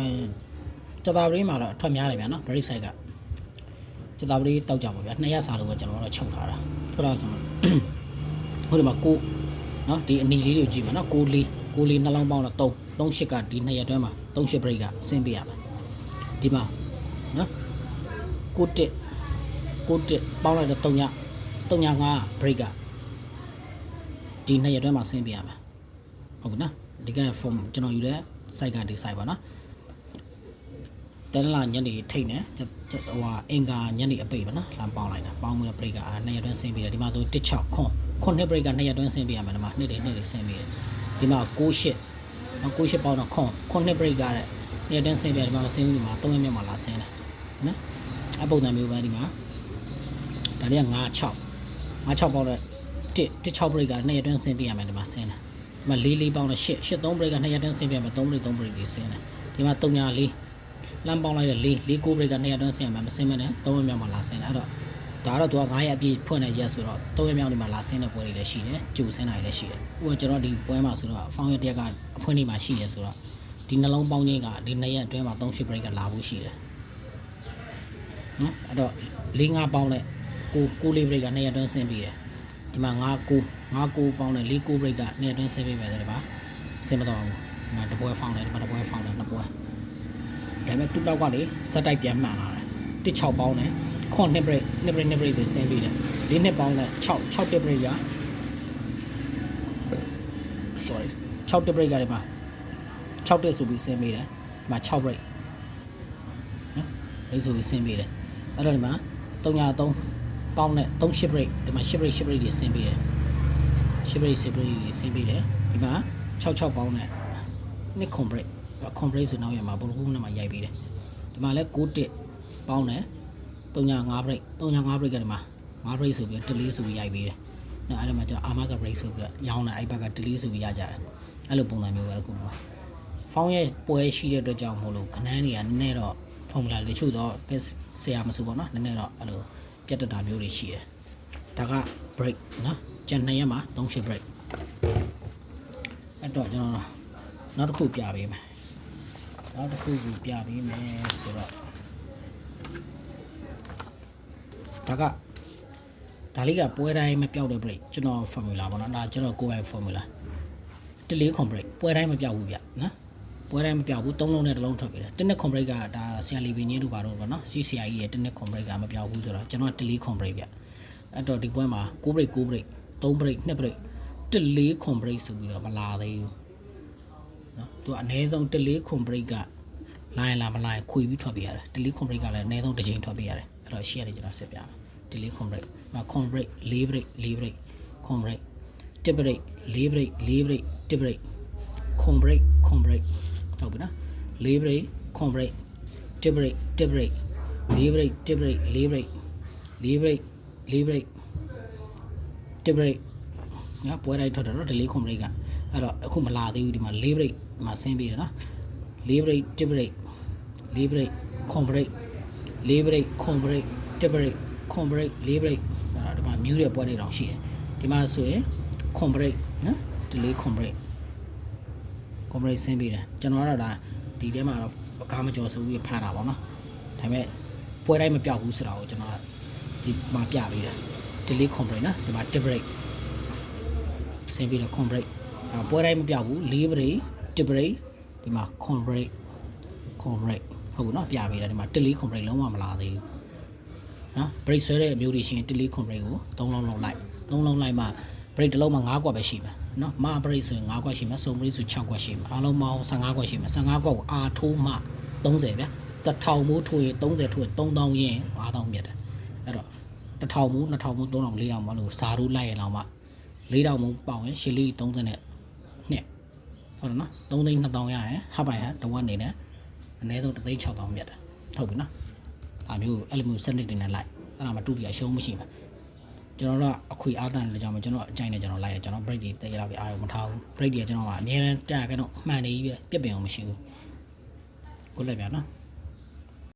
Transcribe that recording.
အဲစတာပရီမှာတော့အထွက်များတယ်ဗျာနော် break side ကစတာပရီတောက်ကြပါဗျာနှစ်ရက်စာလို့ပဲကျွန်တော်တို့ချုပ်ထားတာထွက်တော့ဆိုတော့ဟိုဒီမှာကိုနော်ဒီအနီလေးတွေကိုကြည့်ပါနော်ကိုလေးကိုလေးနှလုံးပေါင်းတော့3 3 8ကဒီနှစ်ရက်တွဲမှာ3 8 break ကဆင်းပေးရမယ်ဒီမှာနော်ကိုတက်ကိုတက်ပေါင်းလိုက်တော့3ည3ည5 break ကဒီနှစ်ရက်တွဲမှာဆင်းပေးရမယ်ဟုတ်ကဲ့နော်ဒီက form ကျွန်တော်ယူတဲ့ site ကဒီ site ပါနော် တနလာညနေထိတ်နေဟိုဟာအင်္ဂါညနေအပိတ်ပါနော်လမ်းပေါင်းလိုက်တာပေါင်းမှုတဲ့ break ကအာနှစ်ရက်တွင်းဆင်းပြီးတယ်ဒီမှာဆို16ခွန်ခွန်နှစ် break ကနှစ်ရက်တွင်းဆင်းပြီးရမယ်ဒီမှာနှစ်တွေနှစ်တွေဆင်းပြီးတယ်ဒီမှာ68နော်68ပေါင်းတော့ခွန်ခွန်နှစ် break ကတဲ့နှစ်ရက်တွင်းဆင်းပြီးတယ်ဒီမှာမဆင်းဘူးဒီမှာ3ရက်မြောက်မှာလာဆင်းတယ်နော်အပုံစံမျိုးပဲဒီမှာဒါတွေက96 96ပေါင်းတဲ့1 16 break ကနှစ်ရက်တွင်းဆင်းပြီးရမယ်ဒီမှာဆင်းတယ်ဒီမှာ4 4ပေါင်းတဲ့8 8 3 break ကနှစ်ရက်တွင်းဆင်းပြီးရမယ်3 break 3 break တွေဆင်းတယ်ဒီမှာ3ညာ4 လမ်းပေါင်းလိုက်တဲ့၄၄ကို break က200တွန်းဆင်းရမှာမဆင်းမနဲ့3ရက်မြောက်မှာလာဆင်းတယ်အဲ့တော့ဒါတော့သူက9ရက်အပြည့်ဖွင့်တဲ့ရက်ဆိုတော့3ရက်မြောက်ဒီမှာလာဆင်းတဲ့ပွဲတွေလည်းရှိတယ်ကြိုဆင်းတာတွေလည်းရှိတယ်ဥပမာကျွန်တော်ဒီပွဲမှာဆိုတော့ဖောင်းရက်တစ်ရက်ကအဖွင့်နေမှာရှိတယ်ဆိုတော့ဒီနှလုံးပေါင်းချင်းကဒီ2ရက်အတွင်းမှာ3 ship break ကလာဖို့ရှိတယ်နော်အဲ့တော့၄5ပေါင်းနဲ့ကိုကိုလေး break က2ရက်တွန်းဆင်းပြီးတယ်ဒီမှာ9 9 9 9ပေါင်းနဲ့4 9 break က2ရက်တွန်းဆင်းပြီးပဲဆိုတော့ဆင်းမတော့ဘူးဒီမှာတပွဲဖောင်းတယ်ဒီမှာတပွဲဖောင်းတယ်နှစ်ပွဲ ဒါပေမဲ့သူ့နောက်ကလေစက်တိုက်ပြန်မှန်လာတယ်တစ်6ပေါင်းနဲ့ခွန်နှစ် break နှစ် break နှစ် break တွေဆင်းပြီးတယ်လေးနှစ်ပေါင်းနဲ့6 6တစ် break ရ sorry 6တစ် break ရတယ်မှာ6တစ်ဆိုပြီးဆင်းပြီးတယ်ဒီမှာ6 break နော်လေးဆိုပြီးဆင်းပြီးတယ်အဲ့တော့ဒီမှာ303ပေါင်းနဲ့3 ship break ဒီမှာ ship break ship break တွေဆင်းပြီးတယ် ship break ship break တွေဆင်းပြီးတယ်ဒီမှာ66ပေါင်းနဲ့နှစ်ခွန် break ခွန်ဘရိတ်ဆိုနောက်ရမှာဘလူးဘူးနဲ့မှာရိုက်ပေးတယ်ဒီမှာလဲ6တစ်ပေါင်းတယ်35ဘရိတ်35ဘရိတ်ကဒီမှာ5ဘရိတ်ဆိုပြီးတလီဆိုပြီးရိုက်ပေးတယ်နော်အဲ့ဒါမှကျတော့အာမကဘရိတ်ဆိုပြီးရောင်းတယ်အဲ့ဘက်ကတလီဆိုပြီးရကြတယ်အဲ့လိုပုံစံမျိုးပဲအခုပါဖောင်းရဲ့ပွဲရှိတဲ့အတွက်ကြောင့်မို့လို့ခဏန်းတွေကနည်းနည်းတော့ဖော်မူလာတချို့တော့ပစ်ဆရာမဆိုပေါ့နော်နည်းနည်းတော့အဲ့လိုပြတ်တက်တာမျိုးတွေရှိတယ်ဒါက break နော်ကျန်2ရက်မှာ3 shift break အဲ့တော့ကျွန်တော်နောက်တစ်ခုပြပေးမယ် နောက်တစ်ခုကိုပြပေးမယ်ဆိုတော့ဒါကဒါလေးကပွဲတိုင်းမပြောက်တဲ့ break ကျွန်တော် formula ပေါ့နော်ဒါကျွန်တော်ကိုယ်ပိုင် formula တလေး com break ပွဲတိုင်းမပြောက်ဘူးဗျနော်ပွဲတိုင်းမပြောက်ဘူးသုံးလုံးနဲ့တစ်လုံးထွက်ပြီတယ်တနက် com break ကဒါဆရာလီပင်ကြီးတို့ပါတော့ဗောနော် CCI ရဲ့တနက် com break ကမပြောက်ဘူးဆိုတော့ကျွန်တော်တလေး com break ဗျအဲ့တော့ဒီပွဲမှာ9 break 9 break 3 break 2 break တလေး com break ဆိုပြီးတော့မလာသေးဘူး နော်သူကအနည်းဆုံးတလေးခွန်ဘရိတ်ကလာရင်လာမလာရင်ခွေပြီးထွက်ပြရတယ်တလေးခွန်ဘရိတ်ကလည်းအနည်းဆုံးတစ်ချိန်ထွက်ပြရတယ်အဲ့တော့ရှေ့ရတယ်ကျွန်တော်ဆက်ပြမယ်တလေးခွန်ဘရိတ်မှာခွန်ဘရိတ်၄ဘရိတ်၄ဘရိတ်ခွန်ဘရိတ်တစ်ဘရိတ်၄ဘရိတ်၄ဘရိတ်တစ်ဘရိတ်ခွန်ဘရိတ်ခွန်ဘရိတ်ဟုတ်ပြီနော်၄ဘရိတ်ခွန်ဘရိတ်တစ်ဘရိတ်တစ်ဘရိတ်၄ဘရိတ်တစ်ဘရိတ်၄ဘရိတ်၄ဘရိတ်၄ဘရိတ်တစ်ဘရိတ်နော်ပွဲတိုင်းထွက်တယ်နော်ဒလေးခွန်ဘရိတ်က အဲ့တော့အခုမလာသေးဘူးဒီမှာ၄ဘရိတ်ဒီမှာဆင်းပြီးတယ်နော်၄ဘရိတ်တစ်ဘရိတ်၄ဘရိတ်ခွန်ဘရိတ်၄ဘရိတ်ခွန်ဘရိတ်တစ်ဘရိတ်ခွန်ဘရိတ်၄ဘရိတ်အဲ့တော့ဒီမှာမြူးတဲ့ပွဲတွေတောင်ရှိတယ်ဒီမှာဆိုရင်ခွန်ဘရိတ်နော်ဒလေးခွန်ဘရိတ်ခွန်ဘရိတ်ဆင်းပြီးတယ်ကျွန်တော်ကတော့ဒါဒီထဲမှာတော့ကားမကျော်ဆိုပြီးဖမ်းတာပေါ့နော်ဒါပေမဲ့ပွဲတိုင်းမပြောက်ဘူးဆိုတာကိုကျွန်တော်ဒီမှာပြပေးတယ်ဒလေးခွန်ဘရိတ်နော်ဒီမှာတစ်ဘရိတ်ဆင်းပြီးတော့ con break အဲ ပွဲတိုင်းမပြောက်ဘူး၄ break 1 break ဒီမှာ con break con break ဟုတ်ဘူးเนาะပြပေးတယ်ဒီမှာ1လေး con break လုံးဝမလာသေးဘူးနော် break ဆွဲတဲ့အမျိုးတွေရှိရင်1လေး con break ကို3လုံးလုံးလိုက်3လုံးလိုက်မှ break တစ်လုံးမှာ9ကွက်ပဲရှိမှာနော်မ break ဆိုရင်9ကွက်ရှိမှာစုံ break ဆို6ကွက်ရှိမှာအားလုံးပေါင်း15ကွက်ရှိမှာ15ကွက်ကိုအာထိုးမှ30ဗျာတစ်ထောင်မိုးထိုးရင်30ထိုးရင်3000ရင်း5000မြတ်တယ်အဲ့တော့တစ်ထောင်မိုး2000မိုး3000 4000မလို့ဇာရူးလိုက်ရင်တော့မှ ၄တောင်မုံပေါင်ရင်ရှစ်လီ30နဲ့နှစ် ဟုတ်တယ်နော်3သိန်း2000ရရင်ဟပ်ပိုင်ဟာတဝက်နေနဲ့အနည်းဆုံး3သိန်း6000မြတ်တယ်ဟုတ်ပြီနော်ဒါမျိုးအဲ့လိုမျိုးစနစ်တင်နဲ့လိုက်အဲ့ဒါမှတူတီအရှုံးမရှိမှာကျွန်တော်တို့ကအခွေအားတန်တဲ့ကြောင့်ကျွန်တော်အကြိုက်နဲ့ကျွန်တော်လိုက်တယ်ကျွန်တော် break တွေတေးရပြီအာရုံမထားဘူး break တွေကျွန်တော်ကအများနဲ့တက်ရကတော့မှန်နေကြီးပဲပြက်ပင်အောင်မရှိဘူးကိုလက်ပြနော်